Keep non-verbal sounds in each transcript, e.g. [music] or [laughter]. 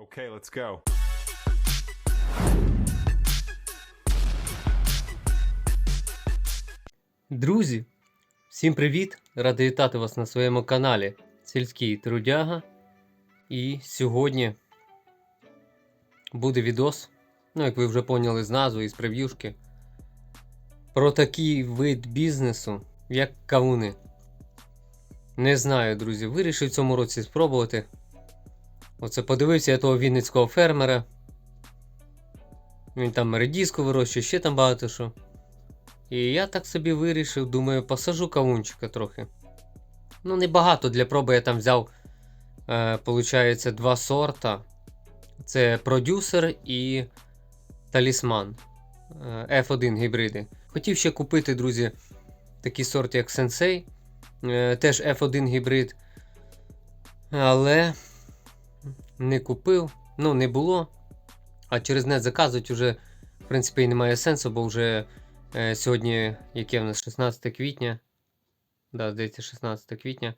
Okay, let's go. Друзі, всім привіт! Радий вітати вас на своєму каналі Сільський Трудяга. І сьогодні буде відос, ну як ви вже поняли з назви і з прев'юшки, про такий вид бізнесу, як кавуни. Не знаю, друзі, вирішив в цьому році спробувати. Оце подивився я того вінницького фермера. Він там редіску вирощує, ще там багато що. І я так собі вирішив, думаю, посажу кавунчика трохи. Ну, небагато для проби я там взяв, е, два сорта. Це продюсер і талісман. Е, F1 гібриди. Хотів ще купити, друзі, такий сорт, як Sensei. Е, теж F1 гібрид. Але не купив. Ну, не було. А через нет заказувати вже, в принципі, і немає сенсу, бо вже. Е, Сьогодні, яке в нас 16 квітня. Да, здається, 16 квітня.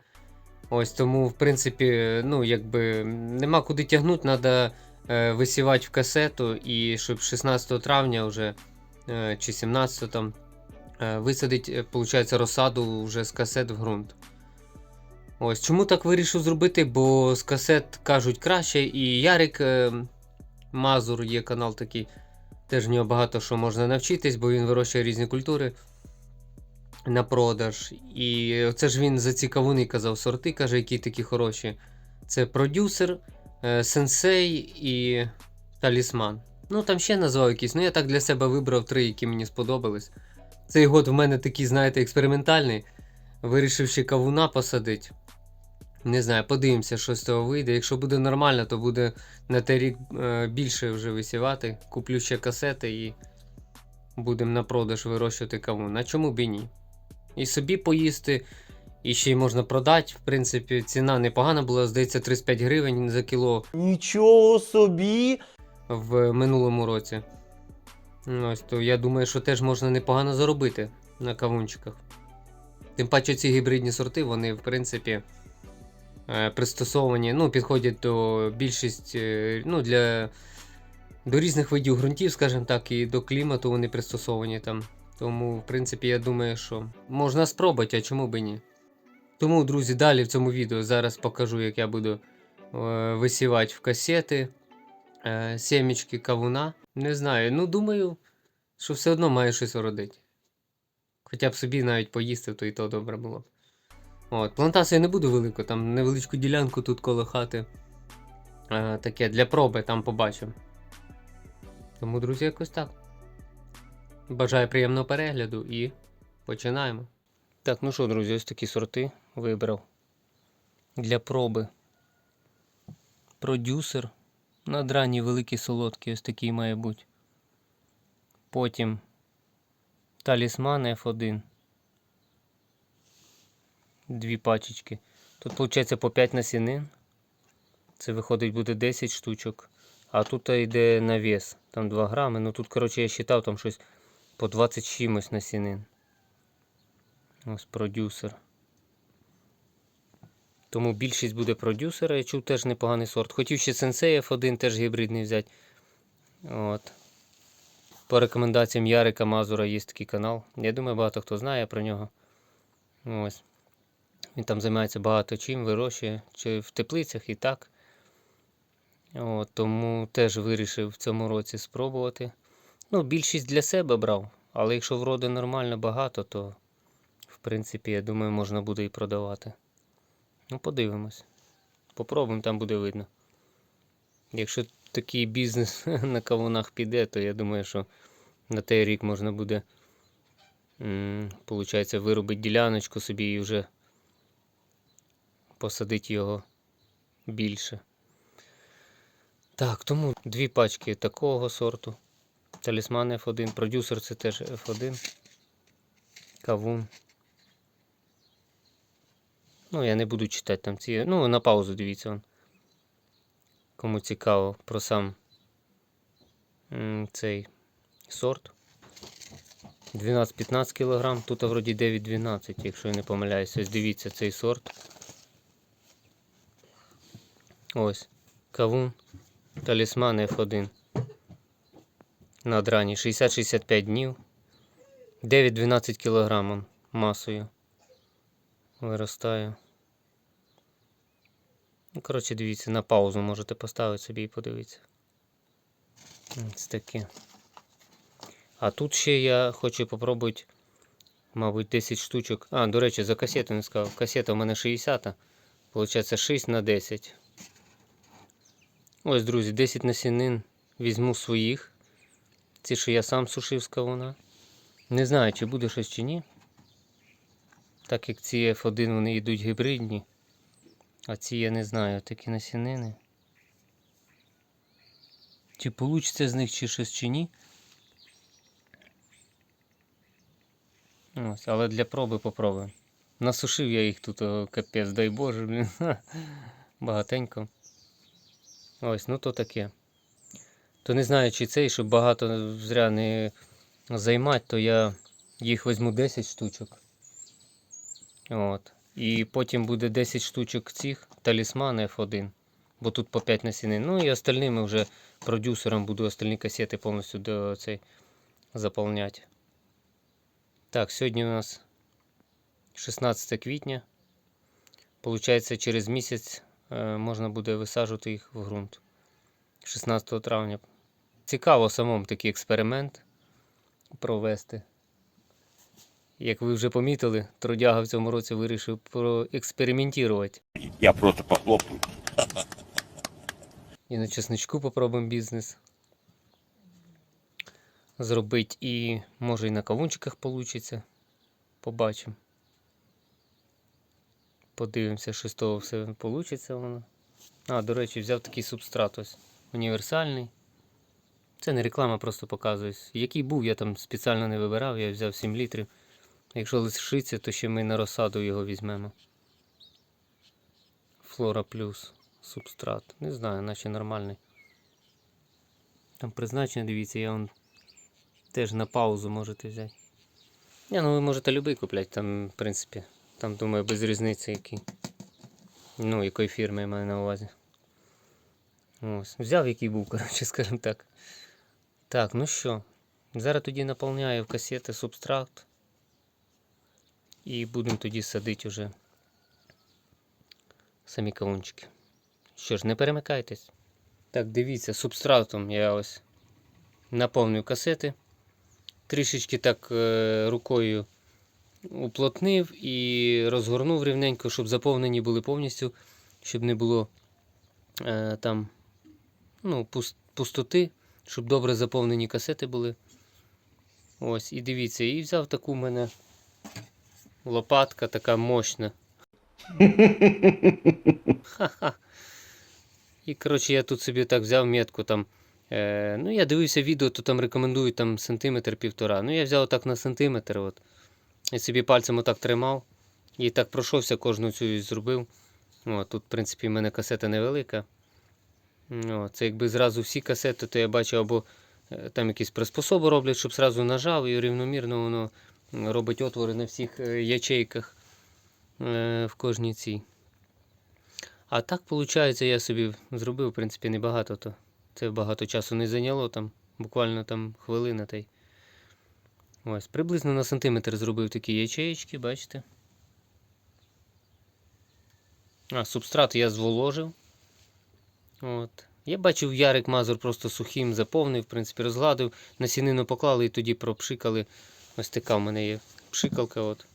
Ось тому, в принципі, ну, якби нема куди тягнути, треба е, висівати в касету, і щоб 16 травня вже е, чи 17 там е, висадити, виходить, розсаду вже з касет в ґрунт. Ось чому так вирішив зробити, бо з касет кажуть краще, і Ярик е, Мазур є канал такий. Теж в нього багато що можна навчитись, бо він вирощує різні культури на продаж. І це ж він за казав сорти, каже, які такі хороші. Це продюсер, е, сенсей і талісман. Ну там ще назвав якісь. Ну я так для себе вибрав три, які мені сподобались. Цей год в мене такий, знаєте, експериментальний. Вирішив ще кавуна посадити. Не знаю, подивимося, що з того вийде. Якщо буде нормально, то буде на той рік е, більше вже висівати. Куплю ще касети і будемо на продаж вирощувати кавун. А чому б і ні? І собі поїсти, і ще й можна продати. В принципі, ціна непогана була, здається, 35 гривень за кіло Нічого собі! в минулому році. Ось то я думаю, що теж можна непогано заробити на кавунчиках. Тим паче ці гібридні сорти, вони, в принципі, е, пристосовані, ну, підходять до більшість, е, ну, для до різних видів ґрунтів, скажімо так, і до клімату вони пристосовані там. Тому, в принципі, я думаю, що можна спробувати, а чому б і ні. Тому, друзі, далі в цьому відео зараз покажу, як я буду е, висівати в касети сімечки кавуна. Не знаю, ну думаю, що все одно має щось родити. Хоча б собі навіть поїсти, то і то добре було. б. От, плантацію не буду велику, там невеличку ділянку тут коло хати. Е, таке для проби там побачимо. Тому, друзі, якось так. Бажаю приємного перегляду і починаємо. Так, ну що, друзі, ось такі сорти вибрав. Для проби. Продюсер. Надранні великі солодкі, ось такий має бути. Потім талісман F1. Дві пачечки. Тут виходить по 5 насінин. Це виходить буде 10 штучок. А тут йде навіс. Там 2 грами. Ну тут, коротше, я считав там щось по 20 чимось насінин. Ось продюсер. Тому більшість буде продюсера. Я чув теж непоганий сорт. Хотів ще Sensei F1 теж гібридний взяти. От. По рекомендаціям Ярика Мазура є такий канал. Я думаю, багато хто знає про нього. Ось. Він там займається багато чим, вирощує, чи в теплицях і так. От, тому теж вирішив в цьому році спробувати. Ну, більшість для себе брав, але якщо вроди нормально багато, то в принципі, я думаю, можна буде і продавати. Ну, подивимось. Попробуємо, там буде видно. Якщо такий бізнес [laughs] на кавунах піде, то я думаю, що на той рік можна буде, получається, виробити діляночку собі і вже посадити його більше. Так, тому дві пачки такого сорту. Талісман F1, продюсер це теж F1. Кавун. Ну, я не буду читати там ці. Ну, на паузу дивіться. Кому цікаво про сам цей сорт. 12-15 кг, тут вроді 9-12, якщо я не помиляюся. Дивіться цей сорт. Ось. Кавун. Талісман F1. Надрані 60-65 днів. 9-12 кг масою. Виростаю. Ну, коротше, дивіться, на паузу можете поставити собі і подивитися. Ось таке. А тут ще я хочу попробувати, мабуть, 10 штучок. А, до речі, за касету не сказав. Касета у мене 60. Получається 6 на 10. Ось, друзі, 10 насінин візьму своїх. Ці, що я сам сушив з кавуна. Не знаю, чи буде щось чи ні. Так як ці F1 вони йдуть гібридні. А ці я не знаю, такі насінини. Чи получиться з них чи щось чи ні. Ось, але для проби попробуємо. Насушив я їх тут, о, капець, дай Боже, блін. [laughs] Багатенько. Ось, ну то таке. То не знаю, чи цей, щоб багато зря не займати, то я їх візьму 10 штучок. От. І потім буде 10 штучок цих талісман F1. Бо тут по 5 насінин. Ну і остальними вже продюсером буду остальні касети повністю до цей заповняти. Так, сьогодні у нас 16 квітня. Получається, через місяць е, можна буде висаджувати їх в ґрунт. 16 травня. Цікаво самому такий експеримент провести. Як ви вже помітили, трудяга в цьому році вирішив проекспериментувати. Я просто похлопаю. І на чесничку попробуємо бізнес зробити. І може і на кавунчиках вийде. Побачимо. Подивимося, що з того все вийде воно. А, до речі, взяв такий субстрат ось. Універсальний. Це не реклама, просто показує. Який був, я там спеціально не вибирав, я взяв 7 літрів. Якщо лишиться, то ще ми на розсаду його візьмемо. Флора плюс субстрат. Не знаю, наче нормальний. Там призначення, дивіться, я он теж на паузу можете взяти. Ні, ну ви можете любий купляти, там, в принципі, там, думаю, без різниці який. Ну, якої фірми я маю на увазі. Ось. Взяв, який був, [laughs] коротше, скажімо так. Так, ну що. Зараз тоді наповняю в касети субстракт. І будемо тоді садити вже самі кавунчики. Що ж, не перемикайтесь. Так, дивіться, субстратом я ось наповнив касети. Трішечки так е, рукою уплотнив і розгорнув рівненько, щоб заповнені були повністю, щоб не було е, там ну, пус- пустоти, щоб добре заповнені касети були. Ось, і дивіться, і взяв таку в мене лопатка така мощна. І коротше, я тут собі так взяв метку там. Е, ну, я дивився відео, то там рекомендують там сантиметр півтора. Ну, я взяв так на сантиметр. От. І собі пальцем отак тримав. І так пройшовся, кожну цю і зробив. О, тут, в принципі, в мене касета невелика. О, це якби зразу всі касети, то я бачу, або е, там якісь приспособи роблять, щоб зразу нажав і рівномірно воно робить отвори на всіх е, ячейках е, в кожній цій. А так, виходить, я собі зробив, в принципі, небагато, то це багато часу не зайняло, там буквально там хвилина та й. Ось, приблизно на сантиметр зробив такі ячеєчки, бачите. А, субстрат я зволожив. От. Я бачив, Ярик Мазур просто сухим заповнив, в принципі, розгладив, насінину поклали і тоді пропшикали. Ось така в мене є пшикалка. От.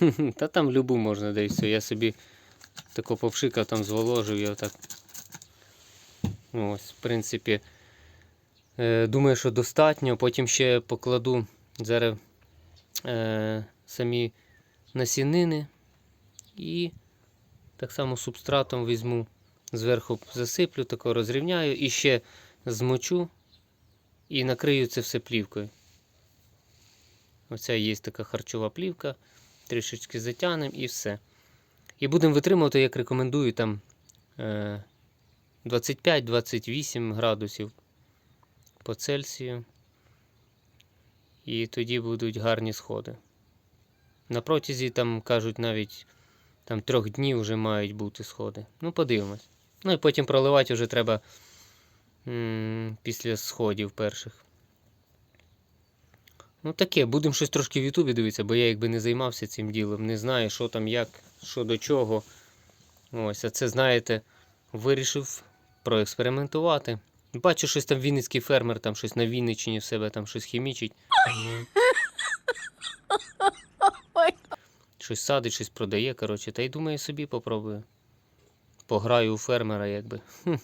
[laughs] Та там любу можна, да. Я собі тако повшикав, там зволожив і отак. Ось, в принципі, е, думаю, що достатньо. Потім ще покладу зараз е, самі насінини і так само субстратом візьму, зверху засиплю, тако розрівняю і ще змочу і накрию це все плівкою. Оця є така харчова плівка, трішечки затягнемо і все. І будемо витримувати, як рекомендую, там е, 25-28 градусів по Цельсію. І тоді будуть гарні сходи. На протязі, там кажуть, навіть там трьох днів вже мають бути сходи. Ну, подивимось. Ну і потім проливати вже треба м, після сходів перших. Ну таке, будемо щось трошки в Ютубі дивитися, бо я якби не займався цим ділом, не знаю, що там як, що до чого. Ось, а це, знаєте, вирішив проекспериментувати. Бачу, щось там вінницький фермер, там щось на Вінниччині в себе там щось хімічить. Щось садить, щось продає, коротше, та й думаю, собі попробую. Пограю у фермера, якби. [laughs]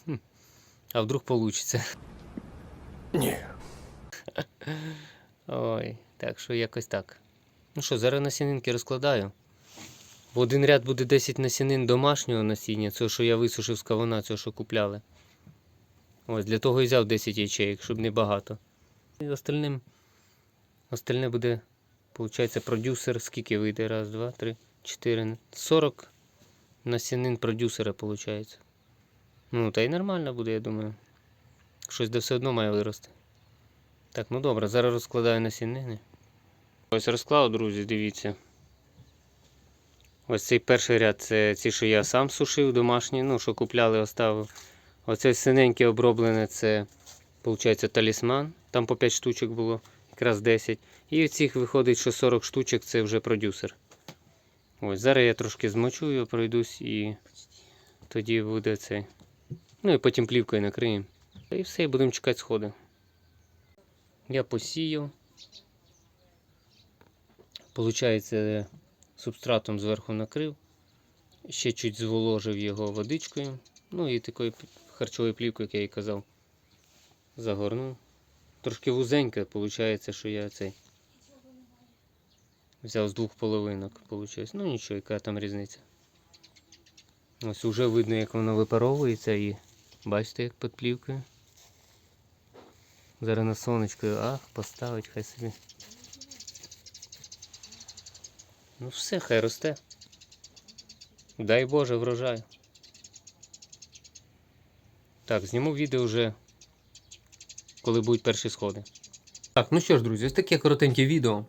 А вдруг получиться. Ні. [laughs] Ой, так що якось так. Ну що, зараз насінинки розкладаю. В один ряд буде 10 насінин домашнього насіння, це що я висушив з кавуна, це що купляли. Ось для того і взяв 10 ячеїк, щоб не багато. І остальним, остальне буде, виходить, продюсер, скільки вийде? Раз, два, три, чотири. 40 насінин продюсера, виходить. Ну, та й нормально буде, я думаю. Щось де все одно має вирости. Так, ну добре, зараз розкладаю насінини. Ось розклав, друзі, дивіться. Ось цей перший ряд це ці, що я сам сушив домашні, ну, що купляли, оставив. Оце синеньке оброблене це, виходить, талісман. Там по 5 штучок було, якраз 10. І цих виходить, що 40 штучок це вже продюсер. Ось, зараз я трошки змочу його, пройдусь і тоді буде цей. Ну і потім плівкою накриємо. І все, і будемо чекати сходи. Я посіяв. Получається, субстратом зверху накрив. Ще чуть зволожив його водичкою. Ну і такою харчовою плівкою, як я і казав, загорнув. Трошки вузеньке, виходить, що я цей взяв з двох половинок. Получається. Ну нічого, яка там різниця. Ось уже видно, як воно випаровується і бачите, як під плівкою. Зараз на сонечко, ах, поставить, хай собі. Ну все, хай росте. Дай Боже врожай. Так, зніму відео вже, коли будуть перші сходи. Так, ну що ж, друзі, ось таке коротеньке відео.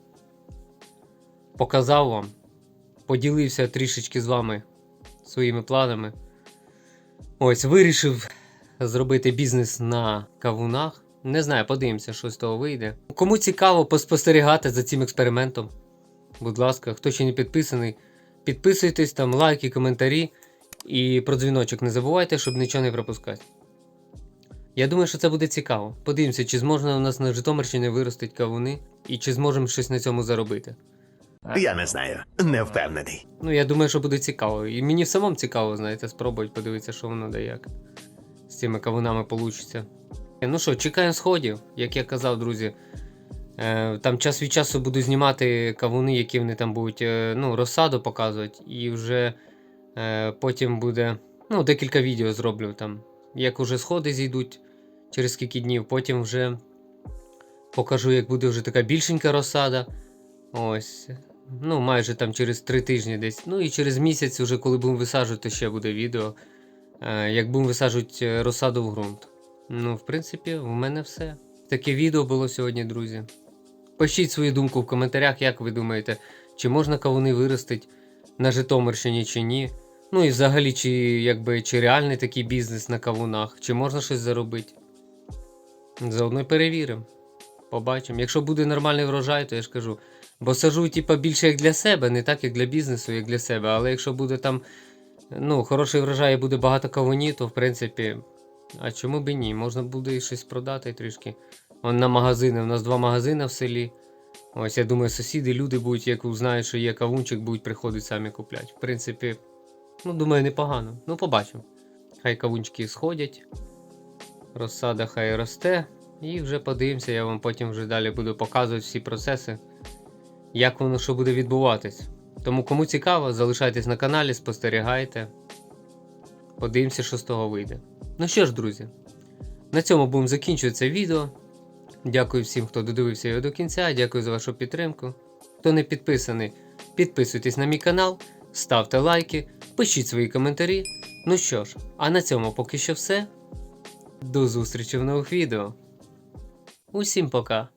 Показав вам, поділився трішечки з вами своїми планами. Ось, вирішив зробити бізнес на кавунах. Не знаю, подивимося, що з того вийде. Кому цікаво поспостерігати за цим експериментом, будь ласка, хто ще не підписаний, підписуйтесь, там лайки, коментарі і про дзвіночок не забувайте, щоб нічого не пропускати. Я думаю, що це буде цікаво. Подивимося, чи зможна у нас на Житомирщині виростити кавуни і чи зможемо щось на цьому заробити. Я не знаю, не впевнений. Ну, я думаю, що буде цікаво. І мені в самому цікаво, знаєте, спробувати подивитися, що воно да як з цими кавунами вийде. Ну що, чекаємо сходів, як я казав, друзі. Е, там час від часу буду знімати кавуни, які вони там будуть е, ну, розсаду показувати. І вже е, потім буде ну, декілька відео зроблю там. Як уже сходи зійдуть через скільки днів, потім вже покажу, як буде вже така більшенька розсада. Ось. Ну, майже там через три тижні десь. Ну і через місяць, вже коли будемо висаджувати, ще буде відео. Як будемо висаджувати розсаду в ґрунт. Ну, в принципі, в мене все. Таке відео було сьогодні, друзі. Пишіть свою думку в коментарях, як ви думаєте, чи можна кавуни виростити на Житомирщині чи ні. Ну і взагалі, чи, якби, чи реальний такий бізнес на кавунах, чи можна щось заробити. Заодно перевіримо. Побачимо. Якщо буде нормальний врожай, то я ж кажу. Бо сажу, типа, більше як для себе, не так як для бізнесу, як для себе. Але якщо буде там ну, хороший врожай і буде багато кавунів, то в принципі, а чому б ні? Можна буде щось продати трішки. Вон на магазини. У нас два магазини в селі. Ось я думаю, сусіди, люди будуть, як узнають, що є кавунчик, будуть приходити самі купляти. В принципі, ну думаю, непогано. Ну, побачимо. Хай кавунчики сходять. Розсада хай росте. І вже подивимося, я вам потім вже далі буду показувати всі процеси, як воно що буде відбуватись. Тому кому цікаво, залишайтесь на каналі, спостерігайте. Подивимося, що з того вийде. Ну що ж, друзі, на цьому будемо закінчувати це відео. Дякую всім, хто додивився його до кінця. Дякую за вашу підтримку. Хто не підписаний, підписуйтесь на мій канал, ставте лайки, пишіть свої коментарі. Ну що ж, а на цьому поки що все. До зустрічі в нових відео. Усім пока!